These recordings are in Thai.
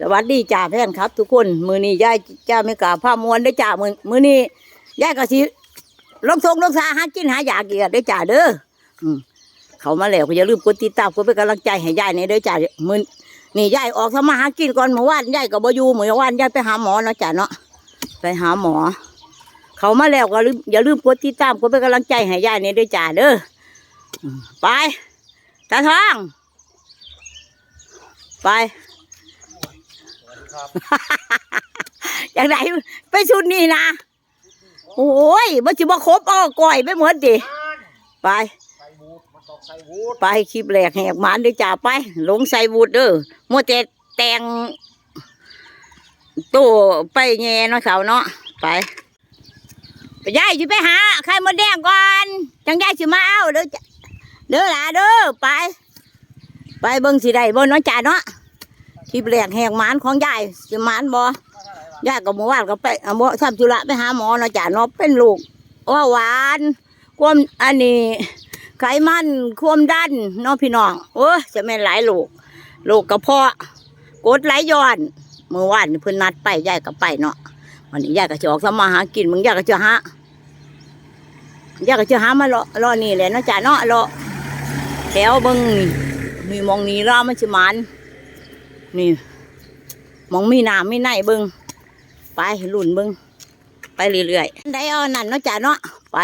สวัสดีจ่าแฟนครับ ทุกคน มือนี้ยายจ้าไม่กล้าผ้ามวนได้จ่ามือมือนี้ยายก็สิลงทงลงสาหากินหาอยากเกียรได้จ่าเด้ออืมเขามาแล้วก็อย่าลืมกดติดตามกดเป็นกำลังใจให้ยายในเด้อจ่ามือนี่ยายออกทำมาหากินก่อนเมื่อวานยายกับบอยูเมื่อวานยายไปหาหมอเนาะจ่าเนาะไปหาหมอ เขามาแล้วก็ลืมอย่าลืมกดติดตามกดเป็นกำลังใจให้ยายในเด้อจ่าเด้อไปตาทองไป อย่างไรไปชุดนี้นะโอ้ยมันจะมาครบอ้อก่อยไปหมดดิไปใส่บูทมันต้องใส่บูทไปคลิปแรกแหกหมานเด้อจ่าไปลงใส่บูดเด้อมัวแต่แต่งตู้ไปแง่เนาะสาวเนาะไปไปยายจะไปหาใครมาแดงก่อนจังยายจะมาเอาเด้อจ้ะเด้อหล่ะเด้อไป ไปเบิ่งสิได้บ่เนาะจ่าเนาะ คลิปแรกแหกหมานของยายจะหมานบ่ยายกับหมู่บ้านก็ไปหมอทำธุระไปหาหมอนะจ้ะเนาะเป็นลูกว่าหวานความอันนี้ไขมันความดันเนาะพี่น้องโอ้จะแม่นหลายลูกลูกกระเพาะกดไหลย้อนเมื่อวานเพิ่นนัดไปยายก็ไปเนาะวันนี้ยายก็จะออกทำมาหากินมึงยายก็จะหายายก็จะหามาเลาะเลาะนี่แหละเนาะจ้ะเนาะเลาะแถวเบิ่งนี่มีมองนี้รอมันสิมัน นี่มองมีน้ำมีในเบิงไปหลุ่นเบึงไปเรื่อยๆได้เอานั่นเนาะจ่าเนาะไป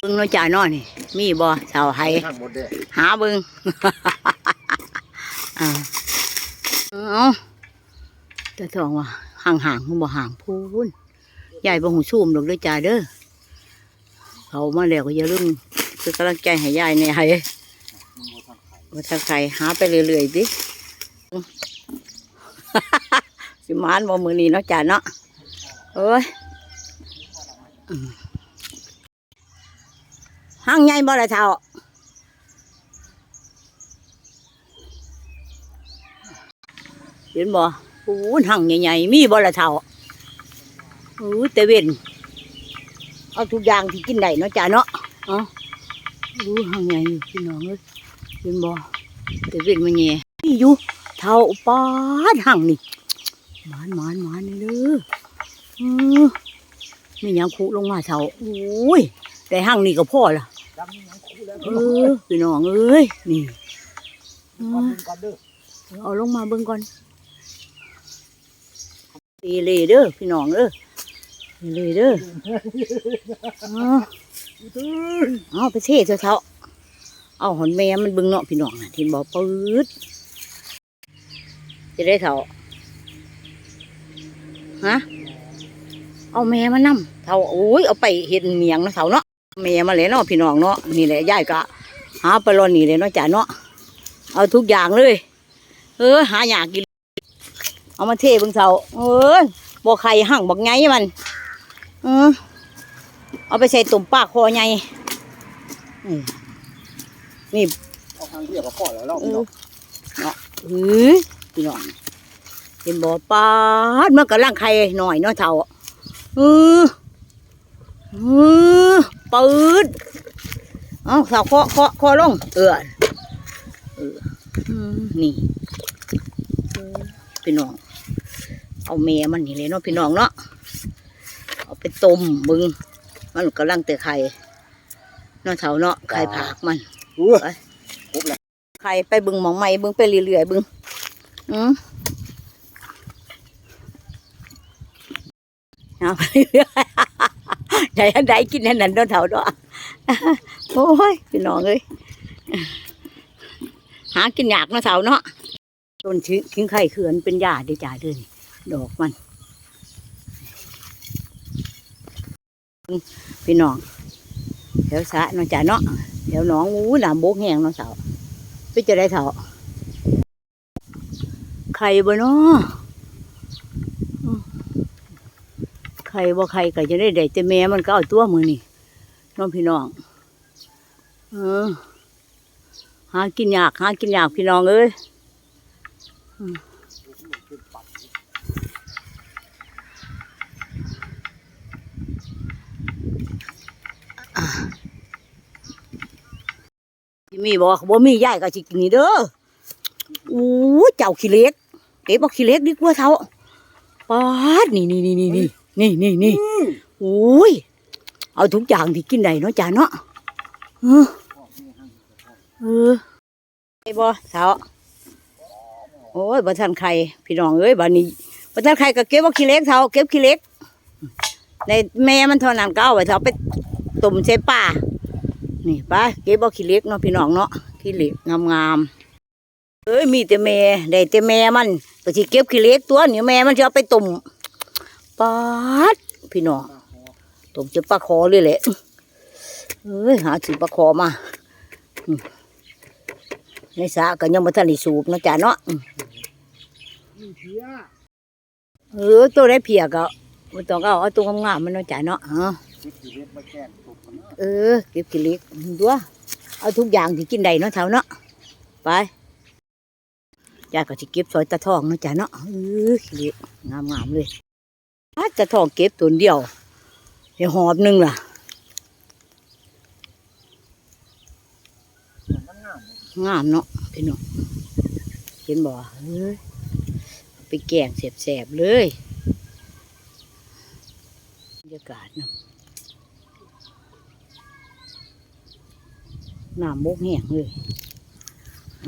เบึงเนาะจ่าเนาะนี่ มีบ่ชาวไห้ทั้งหาเบึงอ่าเอาจะทองว่าห่างห่างๆบ่ห่างพูนใหญ่บ่หูชุ่มดอกเด้อจ่าเด้อเขามาแล้วก็อย่าลืมคือกำลังใจให้ยายในไห้ ว่าถ้าใครหาไปเรื่อยๆดิสิมานบ่มือนี้เนาะจ้าเนาะเอ้ยห้างใหญ่บ่ละเท่าเห็นบ่โอ้ห้างใหญ่ๆมีบ่ละเท่าโอ้ยแต่เว้นเอาทุกอย่างที่กินได้เนาะจ้าเนาะเอ๋อดูห้างใหญ่พี่น้องเอ้ย เห็นบ่แต่เว้นมันแง่มีอยู่เท่าปานห้างนี่หมานหมานหมานนี่เด้อเออมีหยังคุลงมาเท่าโอ้ยแต่ห้างนี่ก็พอละเออพี่น้องเอ้ยนี่เอาลงมาเบิ่งก่อนตีเลยเด้อพี่น้องเด้อตีเลยเด้อเออเอาไปเทเถอะเท่า เอาหอนแม่มันบิ่งเนาะพี่น้องนะที่บอกปืดจะได้เท่าฮะเอาแม่มานำเท่าโอ้ยเอาไปเห็ดเมียงนาะเท่าเนาะแม่มาเลยเนาะพี่น้องเนาะนี่แหละยายก็หาไปรอนี่เลยเนาะจ้ะเนาะเอาทุกอย่างเลย เออ หาอยากกิน เอามาเทบิ่งเท่าเออบ่ไข่หั่งบักไงมันเออเอาไปใส่ตุ่มปากคอไง นี่นี่เอาทางเรียกว่าพ่อแล้วเราเออเนาะเฮ้ยพี่น้องเห็นบ่ปาดมันกำลังไข่หน่อยเนาะเท่าเออเออปืดเอาสาวเคาะเคาะเคาะลงเออเอออืมนี่เออพี่น้อง เอาเมียมันนี่เลยเนาะพี่น้องเนาะเอาไปต้มบึง มันกำลังเตะไข่เนาะเท่าเนาะไข่ผากมันเออใครไปบึงหมองใหม่บึงไปเรื่อยๆบึงอืมเอาไปเรื่อยๆไหนอันใดกินอันนั้นโดนเถาดอกโอ้ยพี่น้องเอ้ยหากินยากเนาะเถาเนาะต้นทิ้งไข่เขื่อนเป็นหญ้าได้จ่าเดินดอกมันพี่น้องแถวสะนาะจ่าเนาะ แถวหนองอู้หน้ำบกแห้งนาะเถาไปจะได้เถอะไข่บ่เนาะไข่บ่ไข่ก็จะได้ได้แต่แม่มันก็เอาตัวมือนี่น้องพี่น้องเออหากินยากหากินยากพี่น้องเอ้ยอืมอะที่ มีบอกบ่มียายก็สิกินนี่เด้ออู้เจ้าขี้เล็กเก็บเอาขี้เล็กดีกว่าเท่าปาดนี่นี่นี่นี่นี่นี่นี่นี่โอ้ยเอาทุกอย่างที่กินได้เนาะจ้าเนาะเออเออไอ้บ่เท่าโอ้ยบ่ทันใครพี่น้องเอ้ยบัดนี้บ่ทันใครก็เก็บเอาขี้เล็กเท่าเก็บขี้เล็กในแม่มันเท่านั้นก็เอาไว้เท่าไปตุ่มใส่ป่า นี่ไปเก็บเอาขี้เล็กเนาะพี่น้องเนาะขี้เล็กงามๆเอ้ยมีแต่แม่ได้แต่แม่มันก็สิเก็บขี้เล็กตัวนี่แม่มันจะเอาไปตุ่มปาดพี่น้องตุ่มจะปลาคอเลยแหละเอ้ยหาสิปลาคอมาในสระก็ยังบ่ทันได้สูบเนาะจ้ะเนาะเออตัวได้เพียก็บ่ต้องเอาเอาตัวงามๆมันเนาะจ้ะเนาะอ๋อคิดทีเล็กมาะ เออ เก็บกิเล็กดัวเอาทุกอย่างที่กินได้เนาะเท่าเนาะ ไปยายก็สิเก็บซอยตะทองเนาะจ้ะเนาะเออกิเล็กงามงามๆเลยอาตะทองเก็บตัวเดียวเดี๋ยวหอบหนึงล่ะงามเนาะพี่น้องเห็นบ่เอ้ยไปแกงแสบๆเลยบรรยากาศเนาะ น้ำมกแห้งเลย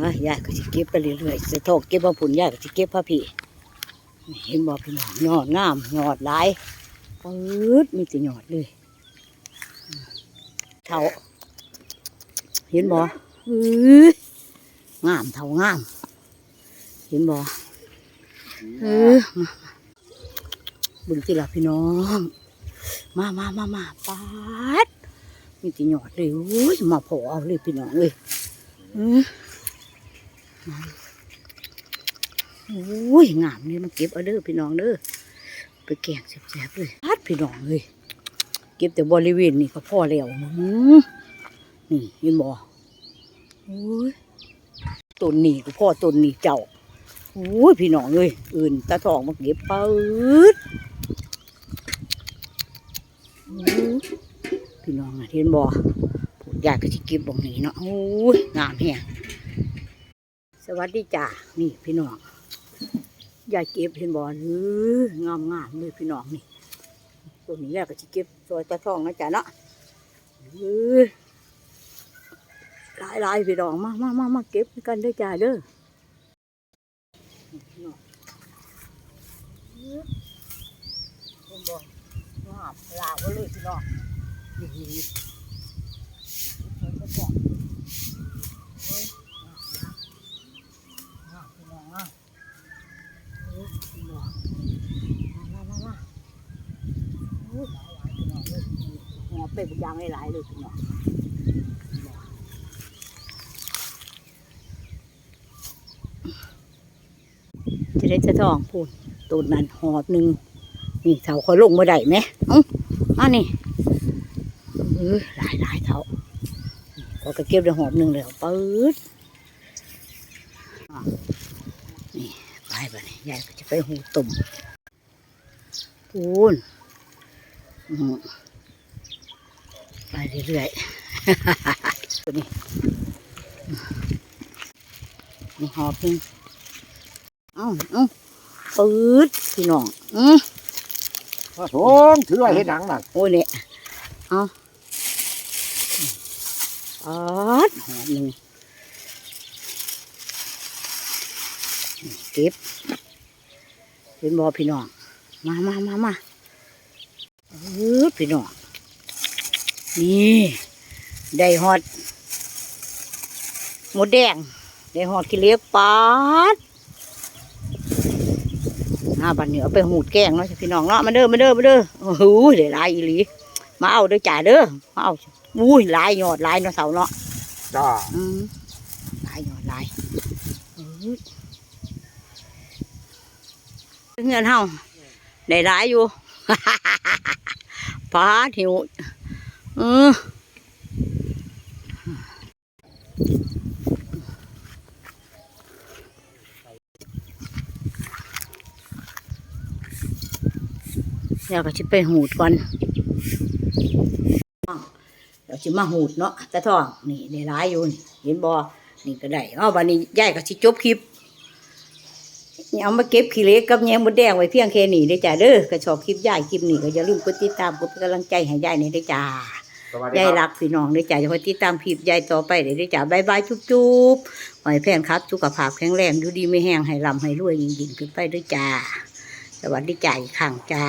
อะยายก็สิเก็บไปเรื่อยๆจะทอกเก็บมาผุนยายก็สิเก็บผ้าผีนี่เห็นบ่พี่น้องยอดงามยอดหลายปื๊ดมีแต่ยอดเลยเท่าเห็นบ่อื้องามเท่างาม เห็นบ่เออบึงที่ละพี่น้อง มามามามาปาด มีแต่หยอดเลยโอ้ยมาพอเอาเลยพี่น้องเลยออโอ้ยงามเลยมาเก็บเอาเด้อพี่น้องเด้อไปแกงแซ่บๆเลยปาดพี่น้องเลยเก็บแต่บริเวณนี่ก็พอแล้วนี่เห็นบ่โอ้ยต้นนี้ก็พ่อต้นนี้เจ้าโอ้ยพี่น้องเอ้ยอื่นตาทองมาเก็บปืดโอ้ย พี่น้องอะเห็นบ่พูดยากก็สิเก็บบ่งนี้เนาะโอ้ยงามแฮงสวัสดีจ้านี่พี่น้องยายเก็บเห็นบ่เอองามงามเลยพี่น้องนี่ต้นนี้แหละก็สิเก็บซอยตาทองนะจ้าเนาะเออหลายหลายพี่น้องมามามามาเก็บกันเด้จ้าเด้อเห็นบ่งามลาวเอาเลยพี่น้อง เป็นยางหลายๆเลยคุณหมอจะได้จะท้องพูดตูดนั้นหอบหนึ่งนี่เสาคอยลงมาได้ไหมเอ้าอันนี้ เออหลายหลายเถาก็กระเก็บได้หอบหนึ่งแล้วปื๊ดอะนี่ไปไปนี่ยายก็จะไปหูตุ่มพูนอืมไปเรื่อยๆตัวนี้นี่หอบหนึ่งเอ้าเอ้าปืดพี่น้องอืมพระสงฆ์ถือว่าเห็นหนังน่ะ โอ้ยเนี่ยเอา ปาดหอมหนึ่งเก็บเป็นบอพี่น้อง มามามามาพี่น้อง นี่ ได้ฮอดหมดแดง ได้ฮอดขี้เล็กปาดหน้าบันเหนือไปหูดแกงเนาะพี่น้องเนาะมาเด้อมาเด้อมาเด้อโอ้โหเดี๋ยวหลายอีหลี มาเอาเด้อจ่าเด้อมาเอาอุ้ยหลายยอดหลายเนาะเสาเนาะจ้าอืมหลายยอดหลายอุ้ยเงินเฮาได้หลายอยู่ปาดหิวเออเดี๋ยวก็จะไปหูดก่อน เดี๋ยวจะมาหูดเนาะตะทองนี่ได้ายอยู่นี่เห็นบ่นี่ก็ได้เอาวันนี้ยายก็สิจบคลิปเอามาเก็บขี้เล็กกับแยมดแดงไว้เพียงแค่นี้เด้จ้าเด้อก็ชอบคลิปยายคลิปนี้ก็อย่าลืมกดติดตามกดเป็นกำลังใจให้ยายนี่เด้จ้ายายรักพี่น้องเด้จ้าอย่าคอยติดตามคลิปยายต่อไปเด้อเด้อจ้าบายบายจุ๊บๆขอให้แฟนครับสุขภาพแข็งแรงอยู่ดีไม่แห้งให้ร่ำให้รวยยิ่งๆขึ้นไปเด้จ้าสวัสดีจ้าอีกครั้งจ้า